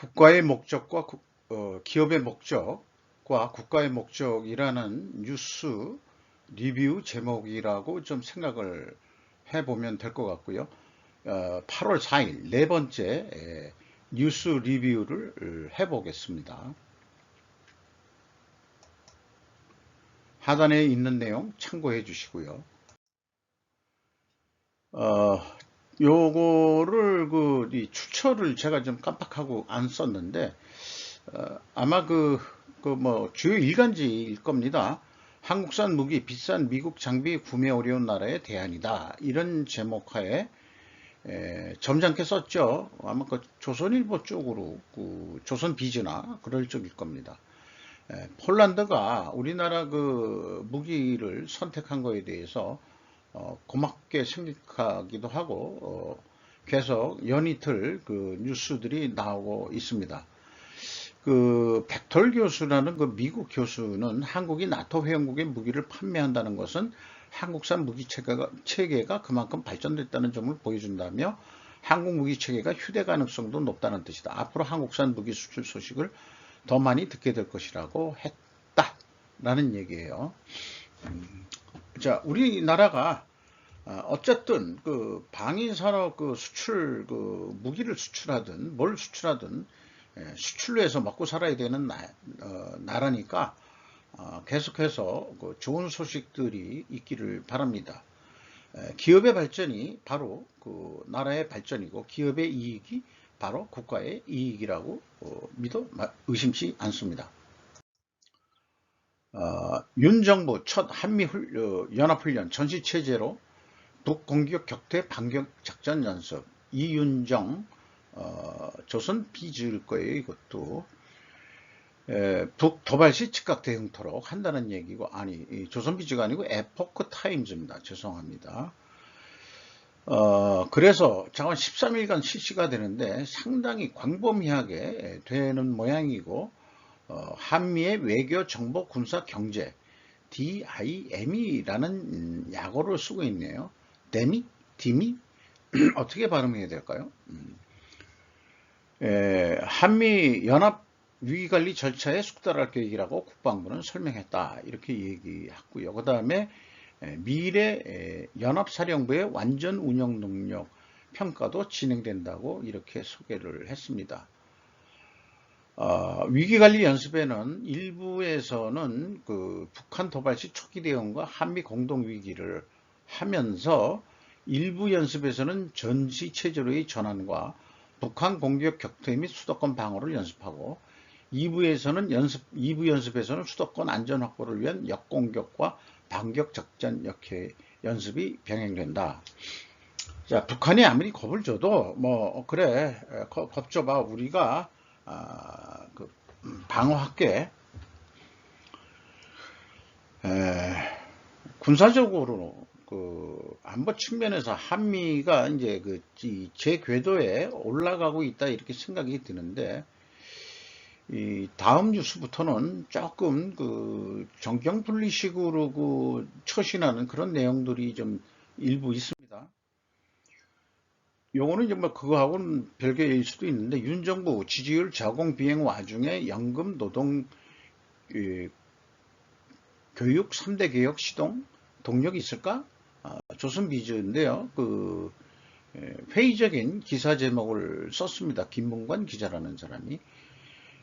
국가의 목적과 국- 어, 기업의 목적과 국가의 목적이라는 뉴스 리뷰 제목이라고 좀 생각을 해보면 될 것 같고요. 어, 8월 4일 네 번째 에, 뉴스 리뷰를 해보겠습니다. 하단에 있는 내용 참고해 주시고요. 어, 요거를 그, 이 추천을 제가 좀 깜빡하고 안 썼는데, 어, 아마 그, 그 뭐, 주요 일간지일 겁니다. 한국산 무기 비싼 미국 장비 구매 어려운 나라의 대안이다. 이런 제목하에 에, 점잖게 썼죠. 아마 그 조선일보 쪽으로, 그 조선 비즈나 그럴 쪽일 겁니다. 에, 폴란드가 우리나라 그 무기를 선택한 거에 대해서 어, 고맙게 생각하기도 하고 어, 계속 연이틀 그 뉴스들이 나오고 있습니다. 그 백톨 교수라는 그 미국 교수는 한국이 나토 회원국의 무기를 판매한다는 것은 한국산 무기 체계가, 체계가 그만큼 발전됐다는 점을 보여준다며 한국 무기 체계가 휴대 가능성도 높다는 뜻이다. 앞으로 한국산 무기 수출 소식을 더 많이 듣게 될 것이라고 했다라는 얘기예요. 음, 자, 우리나라가 아, 어쨌든 그 방위 산업 그 수출 그 무기를 수출하든 뭘 수출하든 예, 수출로 해서 먹고 살아야 되는 나, 라니까 계속해서 그 좋은 소식들이 있기를 바랍니다. 에, 기업의 발전이 바로 그 나라의 발전이고 기업의 이익이 바로 국가의 이익이라고 어, 믿어 마- 의심치 않습니다. 어, 윤 정부 첫 한미 훈- 어, 연합훈련 전시 체제로 북공격 격퇴 반격 작전 연습 이윤정 어, 조선 비즈일 거예요 이것도. 에, 북 도발시 즉각 대응토록 한다는 얘기고 아니 이 조선 비즈가 아니고 에포크 타임즈입니다. 죄송합니다. 어, 그래서 자관 13일간 실시가 되는데 상당히 광범위하게 되는 모양이고 어, 한미의 외교 정보 군사 경제 DIM이라는 약어를 쓰고 있네요. 데미? 디미? 어떻게 발음해야 될까요? 음. 에, 한미 연합 위기관리 절차에 숙달할 계획이라고 국방부는 설명했다. 이렇게 얘기했고요. 그 다음에 미래 에, 연합사령부의 완전 운영 능력 평가도 진행된다고 이렇게 소개를 했습니다. 어, 위기관리 연습에는 일부에서는 그 북한 도발 시 초기 대응과 한미 공동 위기를 하면서 일부 연습에서는 전시 체제로의 전환과 북한 공격 격퇴 및 수도권 방어를 연습하고 2부에서는 연습 2부 연습에서는 수도권 안전 확보를 위한 역공격과 반격 작전 역회 연습이 병행된다. 자, 북한이 아무리 겁을 줘도 뭐 그래 겁 줘봐 우리가 아, 그 방어할게. 에, 군사적으로 그 안보 측면에서 한미가 이제 그 제 궤도에 올라가고 있다 이렇게 생각이 드는데 이 다음 뉴스부터는 조금 그 정경 분리식으로 그 처신하는 그런 내용들이 좀 일부 있습니다. 요거는 정말 그거하고는 별개일 수도 있는데 윤 정부 지지율 저공 비행 와중에 연금 노동 이, 교육 3대 개혁 시동 동력이 있을까? 아, 조선 비즈인데요. 그 에, 회의적인 기사 제목을 썼습니다. 김문관 기자라는 사람이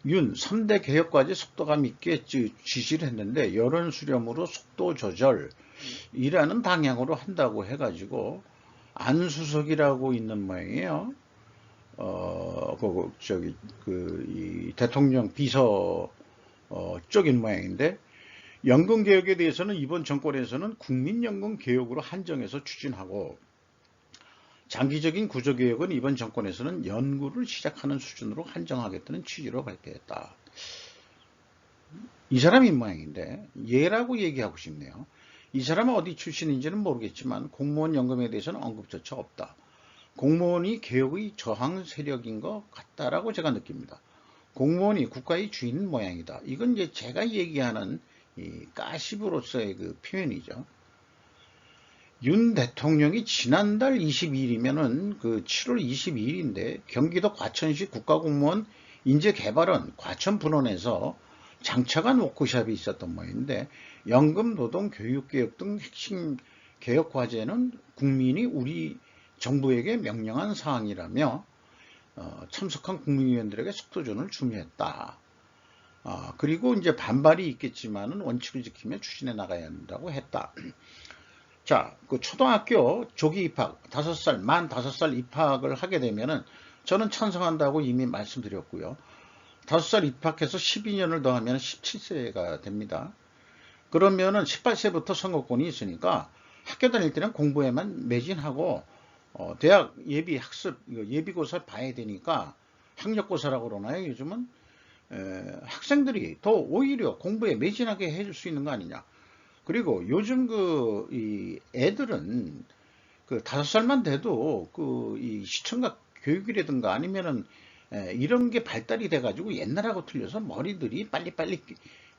윤 3대 개혁과제 속도감 있게 지- 지시를 했는데 여론 수렴으로 속도 조절이라는 방향으로 한다고 해가지고 안수석이라고 있는 모양이에요. 어, 그, 저기, 그, 이 대통령 비서, 어, 쪽인 모양인데, 연금 개혁에 대해서는 이번 정권에서는 국민연금 개혁으로 한정해서 추진하고, 장기적인 구조개혁은 이번 정권에서는 연구를 시작하는 수준으로 한정하겠다는 취지로 발표했다. 이 사람이 모양인데, 얘라고 얘기하고 싶네요. 이 사람은 어디 출신인지는 모르겠지만 공무원 연금에 대해서는 언급조차 없다. 공무원이 개혁의 저항 세력인 것 같다라고 제가 느낍니다. 공무원이 국가의 주인 모양이다. 이건 이제 제가 얘기하는 이 가십으로서의 그 표현이죠. 윤 대통령이 지난달 22일이면은 그 7월 22일인데 경기도 과천시 국가공무원 인재 개발은 과천 분원에서 장차관 워크숍이 있었던 모양인데 연금, 노동, 교육 개혁 등 핵심 개혁 과제는 국민이 우리 정부에게 명령한 사항이라며 어, 참석한 국민의원들에게 속도전을 주문했다. 어, 그리고 이제 반발이 있겠지만은 원칙을 지키며 추진해 나가야 한다고 했다. 자, 그 초등학교 조기 입학, 5살, 만 5살 입학을 하게 되면은 저는 찬성한다고 이미 말씀드렸고요. 5살 입학해서 12년을 더하면 17세가 됩니다. 그러면은 18세부터 선거권이 있으니까 학교 다닐 때는 공부에만 매진하고 어, 대학 예비 학습, 예비고사 봐야 되니까 학력고사라고 그러나요? 요즘은 에, 학생들이 더 오히려 공부에 매진하게 해줄 수 있는 거 아니냐. 그리고 요즘 그, 이 애들은 그 다섯 살만 돼도 그, 이 시청각 교육이라든가 아니면은 에, 이런 게 발달이 돼가지고 옛날하고 틀려서 머리들이 빨리빨리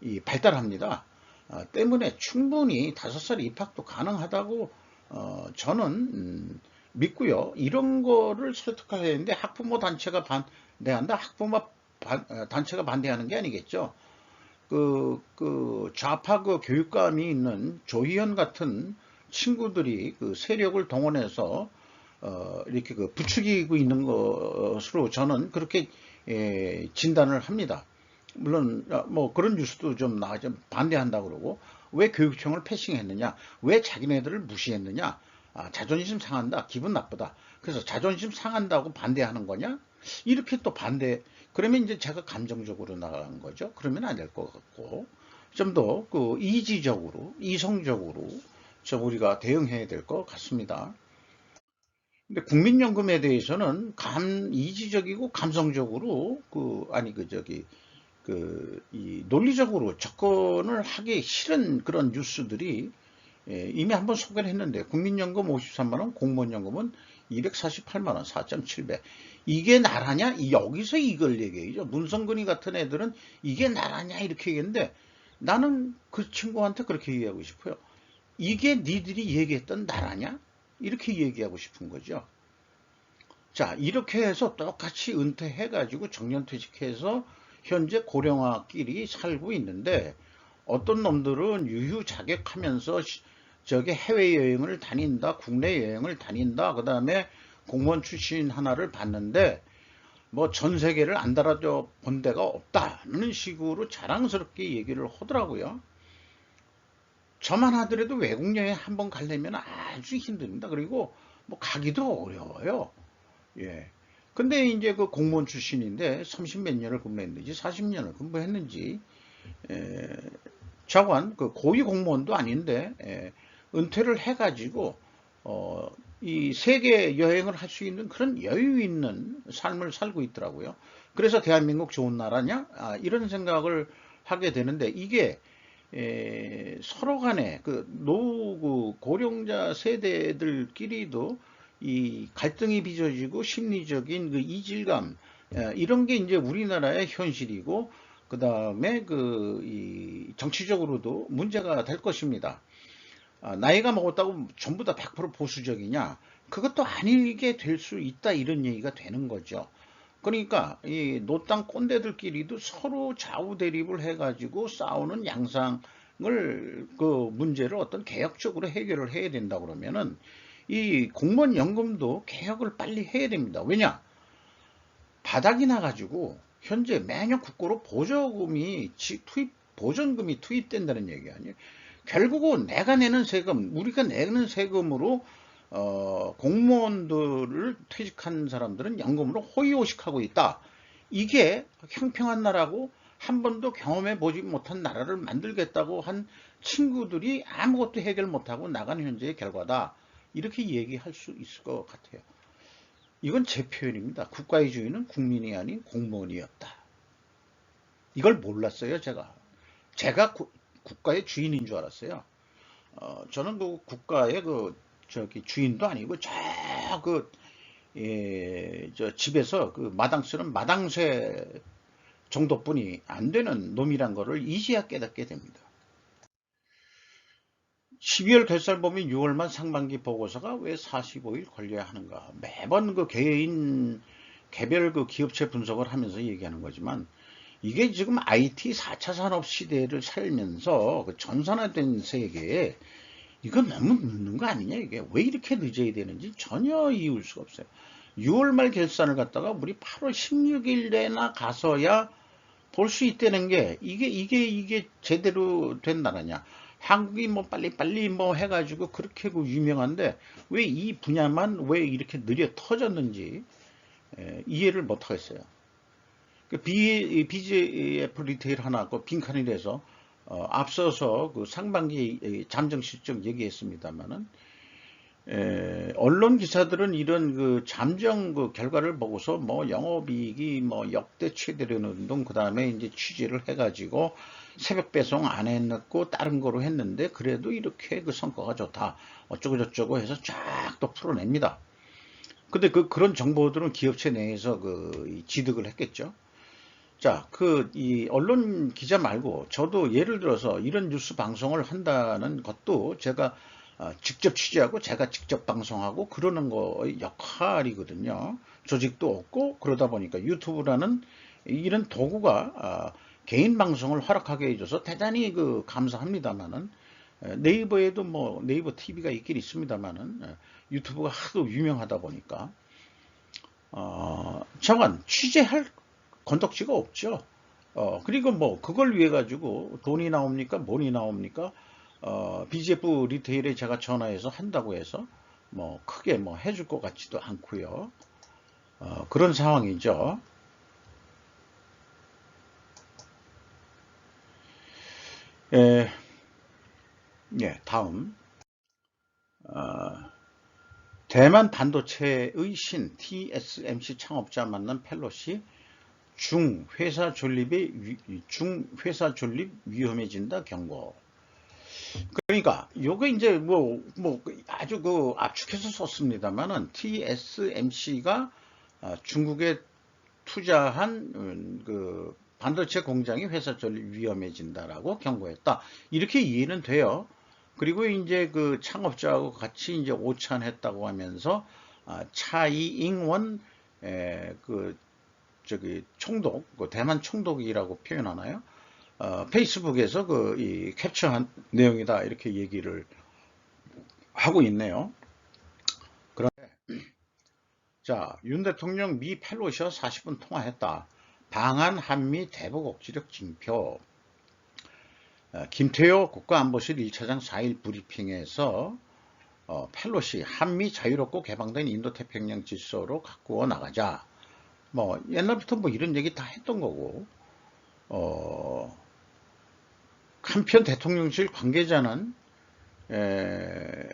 이 발달합니다. 어, 때문에 충분히 다섯 살 입학도 가능하다고 어, 저는 음, 믿고요. 이런 거를 설득해야 되는데 학부모 단체가 반대한다. 학부모 반, 어, 단체가 반대하는 게 아니겠죠. 그, 그 좌파 그 교육감이 있는 조희연 같은 친구들이 그 세력을 동원해서 어, 이렇게 그 부추기고 있는 것으로 저는 그렇게 예, 진단을 합니다. 물론 어, 뭐 그런 뉴스도 좀 나와 좀 반대한다 그러고 왜 교육청을 패싱했느냐, 왜 자기네들을 무시했느냐, 아, 자존심 상한다, 기분 나쁘다. 그래서 자존심 상한다고 반대하는 거냐? 이렇게 또 반대. 그러면 이제 제가 감정적으로 나간 거죠. 그러면 안 될 것 같고 좀 더 그 이지적으로, 이성적으로 저 우리가 대응해야 될 것 같습니다. 근데 국민연금에 대해서는 감 이지적이고 감성적으로 그 아니 그 저기 그 이 논리적으로 접근을 하기 싫은 그런 뉴스들이 예, 이미 한번 소개를 했는데 국민연금 53만원, 공무원연금은 248만원, 4.7배. 이게 나라냐? 여기서 이걸 얘기해죠. 문성근이 같은 애들은 이게 나라냐? 이렇게 얘기했는데 나는 그 친구한테 그렇게 얘기하고 싶어요. 이게 니들이 얘기했던 나라냐? 이렇게 얘기하고 싶은 거죠. 자, 이렇게 해서 똑같이 은퇴해 가지고 정년퇴직해서 현재 고령화끼리 살고 있는데 어떤 놈들은 유유자격하면서 저게 해외여행을 다닌다, 국내 여행을 다닌다, 그 다음에 공무원 출신 하나를 봤는데 뭐 전 세계를 안 달아줘 본 데가 없다는 식으로 자랑스럽게 얘기를 하더라고요. 저만 하더라도 외국 여행 한번 가려면 아주 힘듭니다. 그리고 뭐 가기도 어려워요. 예. 근데 이제 그 공무원 출신인데 30 몇 년을 근무했는지 40년을 근무했는지 에, 자관 그 고위 공무원도 아닌데 에, 은퇴를 해가지고 어, 이 세계 여행을 할 수 있는 그런 여유 있는 삶을 살고 있더라고요. 그래서 대한민국 좋은 나라냐 아, 이런 생각을 하게 되는데 이게 에, 서로 간에 그 노후 그 고령자 세대들끼리도 이 갈등이 빚어지고 심리적인 그 이질감 이런 게 이제 우리나라의 현실이고 그 다음에 그 정치적으로도 문제가 될 것입니다. 아, 나이가 먹었다고 전부 다 100% 보수적이냐? 그것도 아니게 될 수 있다 이런 얘기가 되는 거죠. 그러니까 이 노땅 꼰대들끼리도 서로 좌우 대립을 해가지고 싸우는 양상을 그 문제를 어떤 개혁적으로 해결을 해야 된다 그러면은 이 공무원 연금도 개혁을 빨리 해야 됩니다. 왜냐? 바닥이 나가지고 현재 매년 국고로 보조금이 투입 보전금이 투입된다는 얘기 아니에요. 결국은 내가 내는 세금, 우리가 내는 세금으로 어, 공무원들을 퇴직한 사람들은 연금으로 호의호식하고 있다. 이게 형평한 나라고 한 번도 경험해 보지 못한 나라를 만들겠다고 한 친구들이 아무것도 해결 못하고 나간 현재의 결과다. 이렇게 얘기할 수 있을 것 같아요. 이건 제 표현입니다. 국가의 주인은 국민이 아닌 공무원이었다. 이걸 몰랐어요, 제가. 제가 구, 국가의 주인인 줄 알았어요. 어, 저는 그 국가의 그 저기 주인도 아니고 저그 예, 저 집에서 그 마당 쓰는 마당쇠 정도뿐이 안 되는 놈이란 거를 이제야 깨닫게 됩니다. 12월 결산범위 6월만 상반기 보고서가 왜 45일 걸려야 하는가. 매번 그 개인 개별 그 기업체 분석을 하면서 얘기하는 거지만 이게 지금 IT 4차 산업 시대를 살면서 그 전산화된 세계에 이거 너무 늦는 거 아니냐 이게 왜 이렇게 늦어야 되는지 전혀 이해할 수가 없어요. 6월 말 결산을 갖다가 우리 8월 16일에나 가서야 볼 수 있다는 게 이게 이게 이게 제대로 된 나라냐? 한국이 뭐 빨리 빨리 뭐 해가지고 그렇게 그 유명한데 왜 이 분야만 왜 이렇게 느려 터졌는지 에, 이해를 못 하겠어요. 그 B, BGF 리테일 하나 그 빈칸이 돼서 어, 앞서서 그 상반기 잠정 실적 얘기했습니다만은 에, 언론 기사들은 이런 그 잠정 그 결과를 보고서 뭐 영업이익이 뭐 역대 최대라는 등 그다음에 이제 취재를 해가지고 새벽 배송 안 해놓고 다른 거로 했는데 그래도 이렇게 그 성과가 좋다 어쩌고 저쩌고 해서 쫙 또 풀어냅니다. 근데 그 그런 정보들은 기업체 내에서 그 지득을 했겠죠. 자, 그, 이, 언론 기자 말고, 저도 예를 들어서 이런 뉴스 방송을 한다는 것도 제가 어, 직접 취재하고 제가 직접 방송하고 그러는 거의 역할이거든요. 조직도 없고 그러다 보니까 유튜브라는 이런 도구가 어, 개인 방송을 허락하게 해줘서 대단히 그 감사합니다만은 네이버에도 뭐 네이버 TV가 있긴 있습니다만은 유튜브가 하도 유명하다 보니까 어, 저건 취재할 건덕지가 없죠. 어, 그리고 뭐 그걸 위해 가지고 돈이 나옵니까? 뭐니 나옵니까? 어, BGF 리테일에 제가 전화해서 한다고 해서 뭐 크게 뭐 해줄 것 같지도 않고요. 어, 그런 상황이죠. 예, 예 다음 어, 대만 반도체의 신 TSMC 창업자 만난 펠로시 중회사 존립이 중회사 존립 위험해진다 경고. 그러니까 요게 이제 뭐, 뭐 아주 그 압축해서 썼습니다만은 TSMC가 아, 중국에 투자한 음, 그 반도체 공장이 회사 전립 위험해진다라고 경고했다. 이렇게 이해는 돼요. 그리고 이제 그 창업자하고 같이 이제 오찬했다고 하면서 아, 차이잉원 그 저기 총독, 그 대만 총독이라고 표현하나요? 어, 페이스북에서 그 이 캡처한 내용이다 이렇게 얘기를 하고 있네요. 그런데 자, 윤 대통령 미 펠로시와 40분 통화했다. 방한 한미 대북 억지력 징표. 어, 김태호 국가안보실 1차장 4일 브리핑에서 어, 펠로시 한미 자유롭고 개방된 인도태평양 질서로 가꾸어 나가자. 뭐 옛날부터 뭐 이런 얘기 다 했던 거고 어, 한편 대통령실 관계자는 에,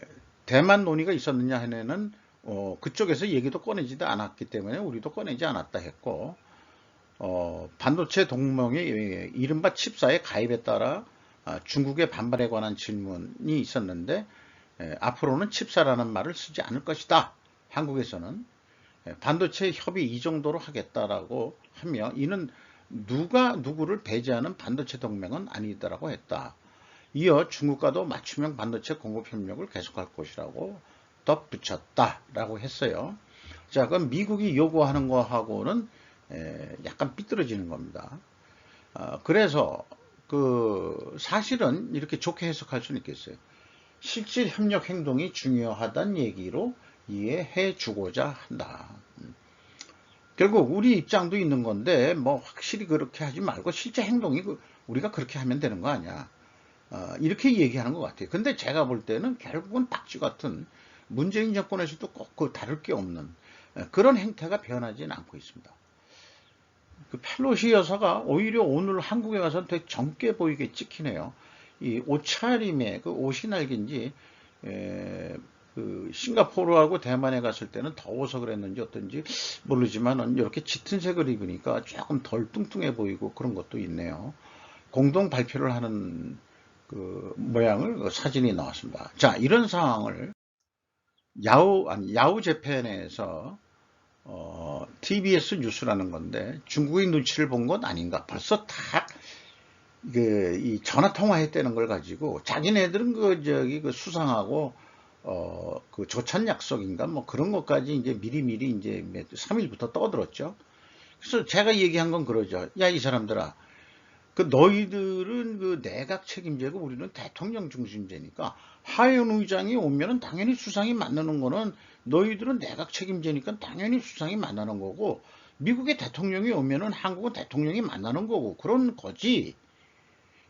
대만 논의가 있었느냐 하에는 어, 그쪽에서 얘기도 꺼내지도 않았기 때문에 우리도 꺼내지 않았다 했고 어, 반도체 동맹의 이른바 칩사의 가입에 따라 아, 중국의 반발에 관한 질문이 있었는데 에, 앞으로는 칩사라는 말을 쓰지 않을 것이다. 한국에서는 반도체 협의 이 정도로 하겠다라고 하며 이는 누가 누구를 배제하는 반도체 동맹은 아니더라고 했다. 이어 중국과도 맞춤형 반도체 공급 협력을 계속할 것이라고 덧붙였다라고 했어요. 자, 그럼 미국이 요구하는 거하고는 약간 삐뚤어지는 겁니다. 어, 그래서 그 사실은 이렇게 좋게 해석할 수는 있겠어요. 실질 협력 행동이 중요하다는 얘기로 이해해 주고자 한다. 음. 결국 우리 입장도 있는 건데 뭐 확실히 그렇게 하지 말고 실제 행동이 그 우리가 그렇게 하면 되는 거 아니야. 어, 이렇게 얘기하는 것 같아요. 근데 제가 볼 때는 결국은 딱지 같은 문재인 정권에서도 꼭 그 다를 게 없는 그런 행태가 변하지는 않고 있습니다. 그 펠로시 여사가 오히려 오늘 한국에 가서 되게 젊게 보이게 찍히네요. 이 옷차림에 그 옷이 날긴지 그 싱가포르하고 대만에 갔을 때는 더워서 그랬는지 어떤지 모르지만 이렇게 짙은 색을 입으니까 조금 덜 뚱뚱해 보이고 그런 것도 있네요. 공동 발표를 하는 그 모양을 그 사진이 나왔습니다. 자 이런 상황을 야후 아니 야후 재팬에서 어, TBS 뉴스라는 건데 중국의 눈치를 본 건 아닌가 벌써 다 그, 이 전화 통화했다는 걸 가지고 자기네들은 그 저기 그 수상하고 어, 그 조찬 약속인가 뭐 그런 것까지 이제 미리미리 이제 3일부터 떠들었죠. 그래서 제가 얘기한 건 그러죠. 야, 이 사람들아. 그 너희들은 그 내각 책임제고 우리는 대통령 중심제니까 하원 의장이 오면은 당연히 수상이 만나는 거는 너희들은 내각 책임제니까 당연히 수상이 만나는 거고 미국의 대통령이 오면은 한국은 대통령이 만나는 거고 그런 거지.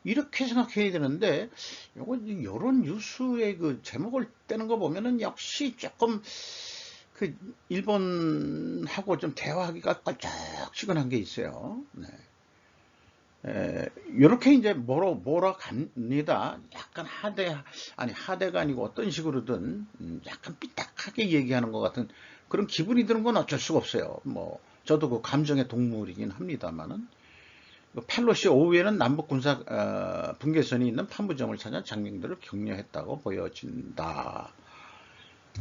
이렇게 생각해야 되는데 요건 여론 뉴스의 그 제목을 떼는 거 보면은 역시 조금 그 일본하고 좀 대화하기가 껄쩍지근한 게 있어요. 네. 에, 이렇게 이제 뭐로 뭐라 갑니다. 약간 하대 아니 하대가 아니고 어떤 식으로든 음, 약간 삐딱하게 얘기하는 것 같은 그런 기분이 드는 건 어쩔 수가 없어요. 뭐 저도 그 감정의 동물이긴 합니다만은 그 펠로시 오후에는 남북 군사 어, 분계선이 있는 판부점을 찾아 장병들을 격려했다고 보여진다.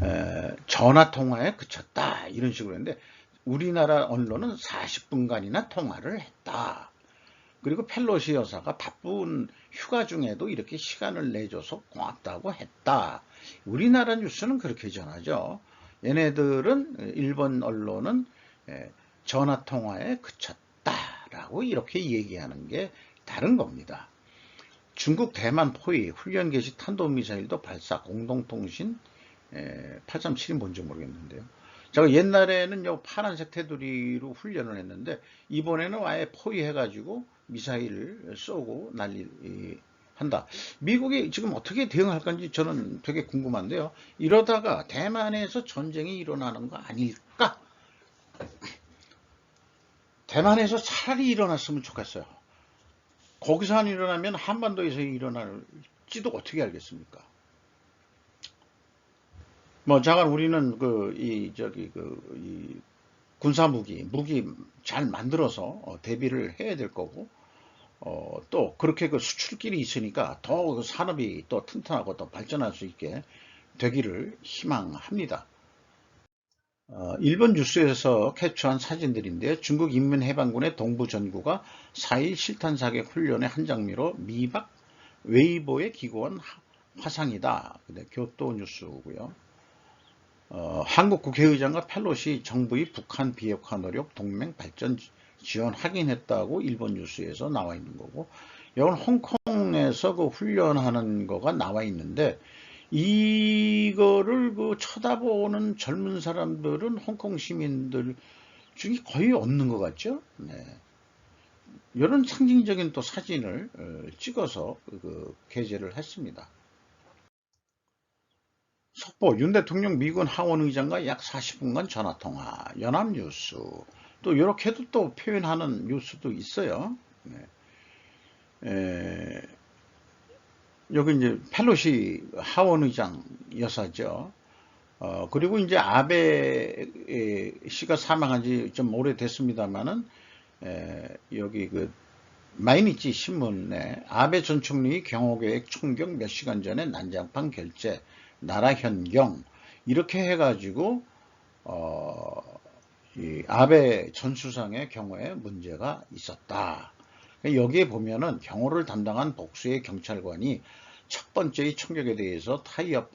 에, 전화 통화에 그쳤다 이런 식으로 했는데 우리나라 언론은 40분간이나 통화를 했다. 그리고 펠로시 여사가 바쁜 휴가 중에도 이렇게 시간을 내줘서 고맙다고 했다. 우리나라 뉴스는 그렇게 전하죠. 얘네들은 일본 언론은 전화 통화에 그쳤다 라고 이렇게 얘기하는 게 다른 겁니다. 중국 대만 포위 훈련 개시 탄도미사일도 발사 공동통신 837이 뭔지 모르겠는데요. 제가 옛날에는 요 파란색 테두리로 훈련을 했는데 이번에는 아예 포위해가지고 미사일을 쏘고 난리 한다. 미국이 지금 어떻게 대응할 건지 저는 되게 궁금한데요. 이러다가 대만에서 전쟁이 일어나는 거 아닐까? 대만에서 차라리 일어났으면 좋겠어요. 거기서 안 일어나면 한반도에서 일어날지도 어떻게 알겠습니까? 뭐 잠깐 우리는 그 이 저기 그 이 군사 무기 무기 잘 만들어서 어, 대비를 해야 될 거고 어, 또 그렇게 그 수출길이 있으니까 더 그 산업이 또 튼튼하고 더 발전할 수 있게 되기를 희망합니다. 어, 일본 뉴스에서 캡처한 사진들인데 중국 인민해방군의 동부 전구가 4일 실탄 사격 훈련의 한 장미로 미박 웨이보에 기고한 화상이다. 교토 뉴스고요. 어, 한국 국회의장과 펠로시 정부의 북한 비핵화 노력 동맹 발전 지원 확인했다고 일본 뉴스에서 나와 있는 거고 이건 홍콩에서 그 훈련하는 거가 나와 있는데 이거를 그 쳐다보는 젊은 사람들은 홍콩 시민들 중에 거의 없는 것 같죠. 네. 이런 상징적인 또 사진을 어, 찍어서 그 게재를 했습니다. 속보 윤 대통령 미군 하원 의장과 약 40분간 전화 통화 연합 뉴스 또 이렇게도 또 표현하는 뉴스도 있어요. 네. 에, 여기 이제 펠로시 하원 의장 여사죠. 어, 그리고 이제 아베 씨가 사망한 지 좀 오래됐습니다만은 여기 그 마이니치 신문에 아베 전 총리 경호계획 총격 몇 시간 전에 난장판 결제 나라 현경 이렇게 해가지고 어, 이 아베 전 수상의 경우에 문제가 있었다. 여기에 보면은 경호를 담당한 복수의 경찰관이 첫 번째의 총격에 대해서 타이어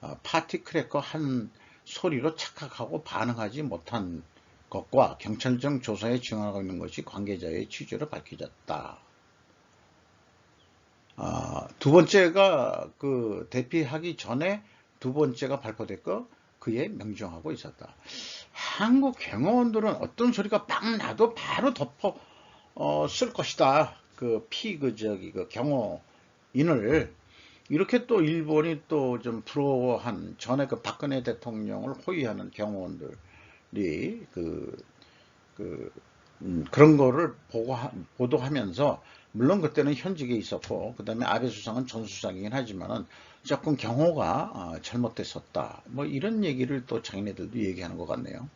어, 파티 크래커 한 소리로 착각하고 반응하지 못한 것과 경찰청 조사에 증언하고 있는 것이 관계자의 취재로 밝혀졌다. 아, 두 번째가 그 대피하기 전에 두 번째가 발표됐고 그에 명정하고 있었다. 한국 경호원들은 어떤 소리가 빵 나도 바로 덮어 어, 쓸 것이다. 그 피 그 저기 그 경호인을 이렇게 또 일본이 또 좀 부러워한 전에 그 박근혜 대통령을 호위하는 경호원들이 그, 그, 음, 그런 거를 보고, 보도하면서 물론 그때는 현직에 있었고 그 다음에 아베 수상은 전 수상이긴 하지만은 조금 경호가 어, 잘못됐었다. 뭐 이런 얘기를 또 자기네들도 얘기하는 것 같네요.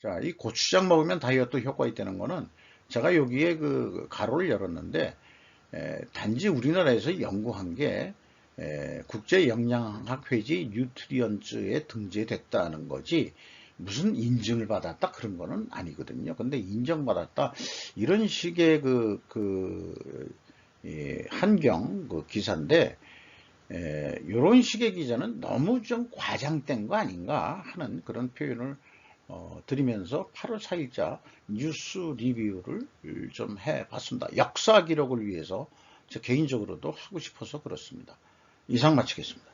자, 이 고추장 먹으면 다이어트 효과 있다는 거는 제가 여기에 그 가로를 열었는데 에, 단지 우리나라에서 연구한 게 에, 국제영양학회지 뉴트리언즈에 등재됐다는 거지 무슨 인증을 받았다 그런 거는 아니거든요. 근데 인정받았다 이런 식의 그, 그이 한경 그 기사인데 이런 식의 기자는 너무 좀 과장된 거 아닌가 하는 그런 표현을 어, 드리면서 8월 4일자 뉴스 리뷰를 좀 해봤습니다. 역사 기록을 위해서 저 개인적으로도 하고 싶어서 그렇습니다. 이상 마치겠습니다.